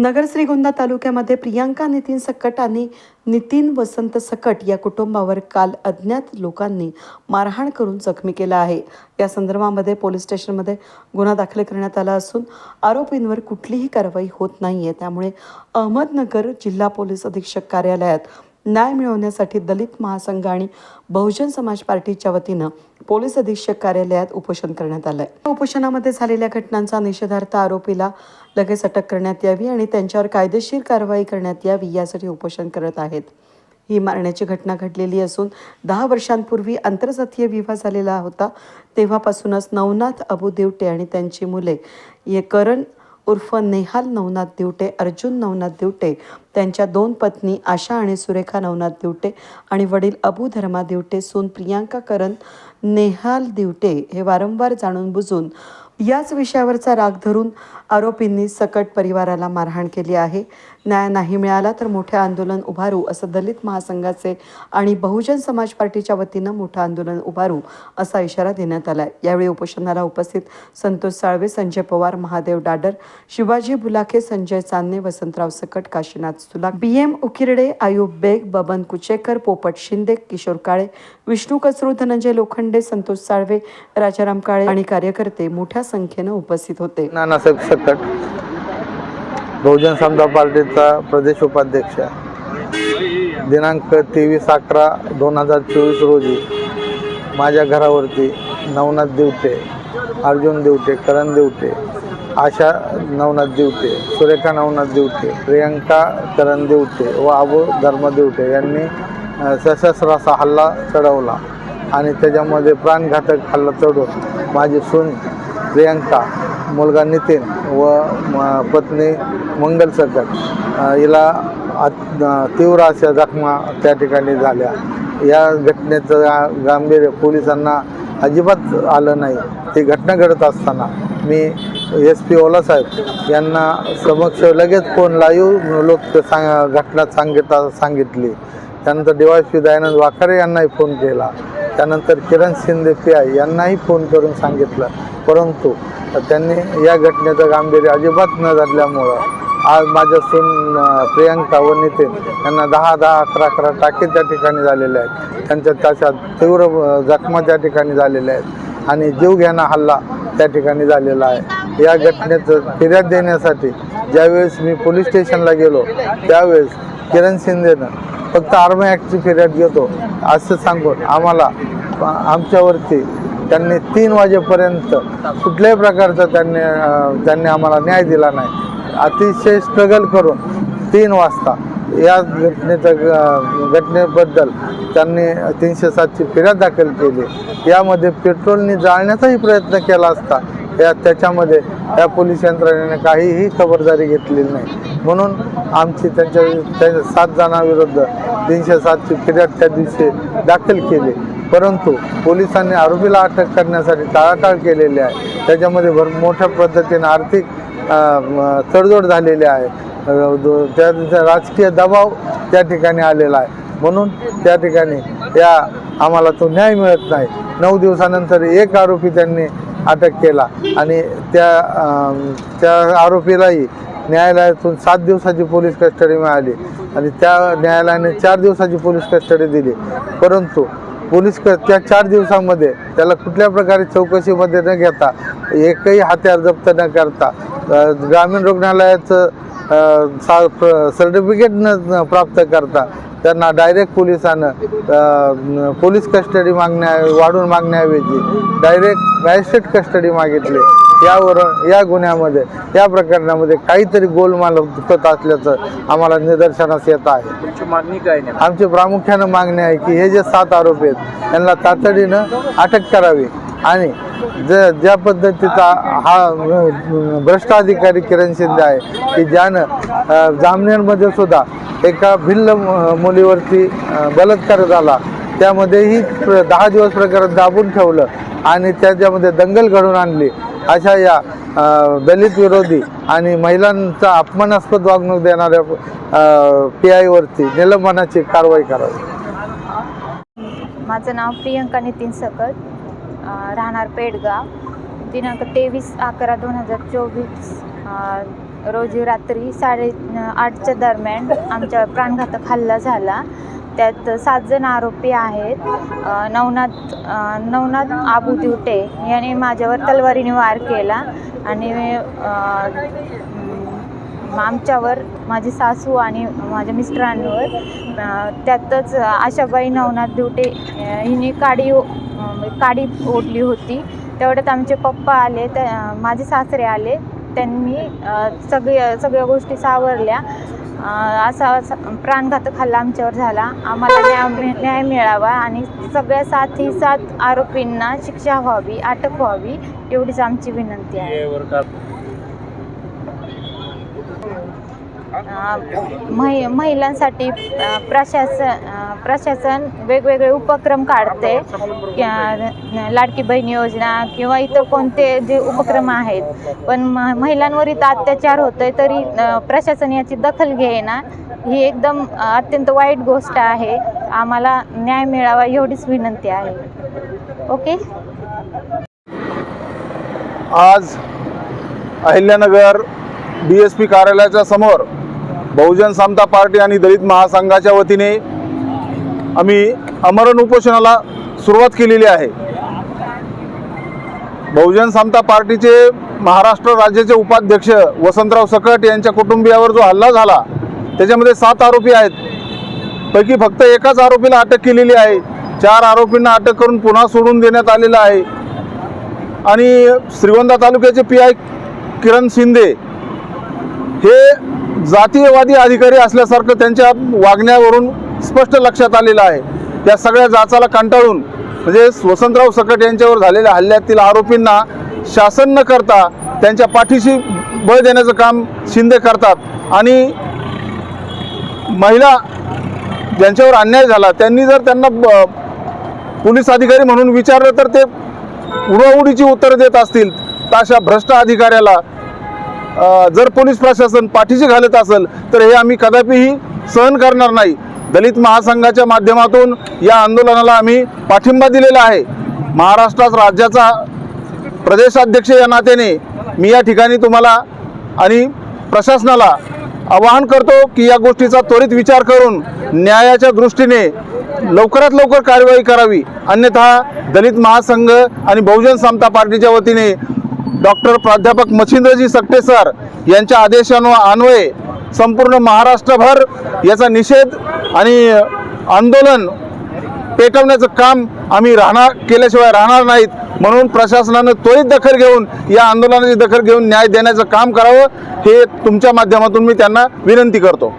नगर श्रीगोंदा तालुक्यामध्ये प्रियांका नितीन सकट आणि नितीन वसंत सकट या कुटुंबावर काल अज्ञात लोकांनी मारहाण करून जखमी केला आहे. या संदर्भामध्ये पोलीस स्टेशनमध्ये गुन्हा दाखल करण्यात आला असून आरोपींवर कुठलीही कारवाई होत नाही आहे त्यामुळे अहमदनगर जिल्हा पोलीस अधीक्षक कार्यालयात न्याय मिळवण्यासाठी दलित महासंघ आणि बहुजन समाज पार्टीच्या वतीनं पोलीस अधीक्षक कार्यालयात उपोषण करण्यात आलंय. आहे उपोषणामध्ये झालेल्या घटनांचा निषेधार्थ आरोपीला लगेच अटक करण्यात यावी आणि त्यांच्यावर कायदेशीर कारवाई करण्यात यावी यासाठी उपोषण करत आहेत. ही मारण्याची घटना घडलेली असून दहा वर्षांपूर्वी आंतरजातीय विवाह झालेला होता. तेव्हापासूनच नवनाथ अबू देवटे आणि त्यांची मुले ये करण उर्फ नेहाल नवनाथ दिवटे अर्जुन नवनाथ दिवटे त्यांच्या दोन पत्नी आशा आणि सुरेखा नवनाथ दिवटे आणि वडील अबू धर्मा दिवटे सून प्रियांका करण नेहाल दिवटे हे वारंवार जाणून बुजून याच विषयावरचा राग धरून आरोपींनी सकट परिवाराला मारहाण केली आहे. न्याय नाही मिळाला तर मोठे आंदोलन उभारू असं दलित महासंघाचे आणि बहुजन समाज पार्टीच्या वतीनं मोठं आंदोलन उभारू असा इशारा देण्यात आला यावेळी उपोषणाला उपस्थित संतोष साळवे संजय पवार महादेव डाडर शिवाजी बुलाखे संजय चांदणे वसंतराव सकट काशीनाथ सुलाक बी एम उकिरडे आयुब बेग बबन कुचेकर पोपट शिंदे किशोर काळे विष्णू कचरू धनंजय लोखंडे संतोष साळवे राजाराम काळे आणि कार्यकर्ते मोठ्या संख्येनं उपस्थित होते. नानासाहेब सकट. बहुजन समता पार्टीचा प्रदेश उपाध्यक्ष. दिनांक तेवीस अकरा दोन हजार चोवीस रोजी माझ्या घरावरती नवनाथ दिवटे अर्जुन दिवटे करण देवटे आशा नवनाथ दिवटे सुरेखा नवनाथ दिवटे प्रियंका करण दिवटे व अबू धर्म दिवटे यांनी सशस्त्र असा हल्ला चढवला आणि त्याच्यामध्ये प्राणघातक हल्ला चढवून माझी सून प्रियंका मुलगा नितीन व पत्नी मंगल सकट हिला तीव्र अशा जखमा त्या ठिकाणी झाल्या. या घटनेचं गांभीर्य पोलिसांना अजिबात आलं नाही. ती घटना घडत असताना मी एस पी ओलासाहेब यांना समक्ष लगेच फोन लाईव्ह लोक सांग घटना सांगता सांगितली. त्यानंतर D Y P Dayanand Wakhare यांनाही फोन केला. त्यानंतर किरण शिंदे पी आय यांनाही फोन करून सांगितलं. परंतु त्यांनी या घटनेचं गांभीर्य अजिबात न झाल्यामुळं आज माझ्या सून प्रियांका व नितीन यांना दहा दहा अकरा अकरा टाके त्या ठिकाणी झालेले आहेत. त्यांच्या त्याच्या तीव्र जखमा त्या ठिकाणी झालेल्या आहेत. आणि जीवघेणा हल्ला त्या ठिकाणी झालेला आहे. या घटनेचं फिर्याद देण्यासाठी ज्यावेळेस मी पोलीस स्टेशनला गेलो त्यावेळेस किरण शिंदेनं फक्त आर्मी ॲक्टची फिर्याद घेतो असं सांगून आम्हाला आमच्यावरती त्यांनी तीन वाजेपर्यंत कुठल्याही प्रकारचा त्यांनी त्यांनी आम्हाला न्याय दिला नाही. अतिशय स्ट्रगल करून तीन वाजता या घटनेच्या ग- घटनेबद्दल त्यांनी तीनशे सातची फिर्याद दाखल केली. यामध्ये पेट्रोलने जाळण्याचाही प्रयत्न केला असता या त्याच्यामध्ये या पोलीस यंत्रणेने काहीही खबरदारी घेतलेली नाही. म्हणून आमची त्यांच्या त्या सात जणांविरुद्ध तीनशे सातची फिर्याद त्या दिवशी दाखल केली. परंतु पोलिसांनी आरोपीला अटक करण्यासाठी टाळाटाळ केलेली आहे. त्याच्यामध्ये भर मोठ्या पद्धतीने आर्थिक तडजोड झालेली आहे. त्या राजकीय दबाव त्या ठिकाणी आलेला आहे. म्हणून त्या ठिकाणी या आम्हाला तो न्याय मिळत नाही. नऊ दिवसानंतर एक आरोपी त्यांनी अटक केला आणि त्या त्या आरोपीलाही न्यायालयातून सात दिवसाची पोलीस कस्टडी मिळाली आणि त्या न्यायालयाने चार दिवसाची पोलीस कस्टडी दिली. परंतु पोलीस क त्या चार दिवसामध्ये त्याला कुठल्या प्रकारे चौकशीमध्ये न घेता एकही हत्यार जप्त न करता ग्रामीण रुग्णालयाचं सा सर्टिफिकेट न प्राप्त करता त्यांना डायरेक्ट पोलिसानं पोलीस कस्टडी मागण्या वाढून मागण्याऐवजी डायरेक्ट मॅजिस्ट्रेट कस्टडी मागितली. यावरून या गुन्ह्यामध्ये या प्रकरणामध्ये काहीतरी गोलमाल होत असल्याचं आम्हाला निदर्शनास येत आहे. तुमची मागणी काय नाही आमची प्रामुख्यानं मागणी आहे की हे जे सात आरोपी आहेत यांना तातडीनं अटक करावी. आणि ज ज्या पद्धतीचा हा भ्रष्ट अधिकारी किरण शिंदे आहे की ज्यानं जामनेरमध्ये सुद्धा एका भिल्ल मुलीवरती बलात्कार झाला. त्यामध्येही दहा दिवस प्रकरण दाबून ठेवलं आणि त्याच्यामध्ये दंगल घडवून आणली. अशा या दलित विरोधी आणि महिलांचा अपमानास्पद वागणूक देणाऱ्या पी आयवरती निलंबनाची कारवाई करावी. माझं नाव प्रियंका नितीन सकट राहणार पेडगाव. दिनांक तेवीस अकरा दोन हजार चोवीस रोजी रात्री साडे आठच्या दरम्यान आमच्या प्राणघातक हल्ला झाला. त्यात सात जण आरोपी आहेत. नवनाथ नवनाथ आबू दिवटे याने माझ्यावर तलवारीने वार केला आणि आमच्यावर माझी सासू आणि माझ्या मिस्टरांवर त्यातच आशाबाई नवनाथ दिवटे हिने काडी काडी ओढली होती. तेवढ्यात आमचे पप्पा आले त्या माझे सासरे आले. त्यांनी सगळ्या सगळे सगळ्या गोष्टी सावरल्या. असा असा प्राणघातक हल्ला आमच्यावर झाला. आम्हाला न्याय न्याय मिळावा आणि सगळ्या साथी सात आरोपींना शिक्षा व्हावी अटक व्हावी एवढीच आमची विनंती आहे. महि महिलांसाठी प्रशासन प्रशासन वेगवेगळे उपक्रम काढते. लाडकी बहीण योजना किंवा इतर कोणते जे उपक्रम आहेत. पण म महिलांवर इथं अत्याचार होतो आहे तरी प्रशासन याची दखल घेईना ही एकदम अत्यंत वाईट गोष्ट आहे. आम्हाला न्याय मिळावा एवढीच विनंती आहे. ओके? आज अहिल्यानगर डी एस पी कार्यालयाच्या समोर बहुजन समता पार्टी आणि दलित महासंघाच्या वतीने आम्ही अमरण उपोषणाला सुरुवात केलेली आहे. बहुजन समता पार्टीचे महाराष्ट्र राज्याचे उपाध्यक्ष वसंतराव सकट यांच्या कुटुंबियावर जो हल्ला झाला त्याच्यामध्ये सात आरोपी आहेत. पैकी फक्त एकाच आरोपीला अटक केलेली आहे. चार आरोपींना अटक करून पुन्हा सोडून देण्यात आलेलं आहे. आणि श्रीगोंदा तालुक्याचे पी आय किरण शिंदे हे जातीयवादी अधिकारी असल्यासारखं त्यांच्या वागण्यावरून स्पष्ट लक्षात आलेलं आहे. या सगळ्या जाचाला कंटाळून म्हणजे वसंतराव सकट यांच्यावर झालेल्या हल्ल्यातील आरोपींना शासन न करता त्यांच्या पाठीशी बळ देण्याचं काम शिंदे करतात आणि महिला ज्यांच्यावर अन्याय झाला त्यांनी जर त्यांना पोलीस अधिकारी म्हणून विचारलं तर ते उडवाउडीची उत्तरं देत असतील. तर अशा भ्रष्ट अधिकाऱ्याला जर पोलीस प्रशासन पाठीशी घालत असेल तर हे आम्ही कदापिही सहन करणार नाही. दलित महासंघाच्या माध्यमातून या आंदोलनाला आम्ही पाठिंबा दिलेला आहे. महाराष्ट्रात राज्याचा प्रदेशाध्यक्ष या नात्याने मी या ठिकाणी तुम्हाला आणि प्रशासनाला आवाहन करतो की या गोष्टीचा त्वरित विचार करून न्यायाच्या दृष्टीने लवकरात लवकर कार्यवाही करावी. अन्यथा दलित महासंघ आणि बहुजन समता पार्टीच्या वतीने डॉक्टर प्राध्यापक मच्छिंद्रजी सकटे सर यांच्या आदेशानु अन्वये संपूर्ण महाराष्ट्रभर याचा निषेध आणि आंदोलन पेटवण्याचं काम आम्ही राहणार केल्याशिवाय राहणार नाहीत. म्हणून प्रशासनानं त्वरित दखल घेऊन या आंदोलनाची दखल घेऊन न्याय देण्याचं काम करावं हे तुमच्या माध्यमातून मी त्यांना विनंती करतो.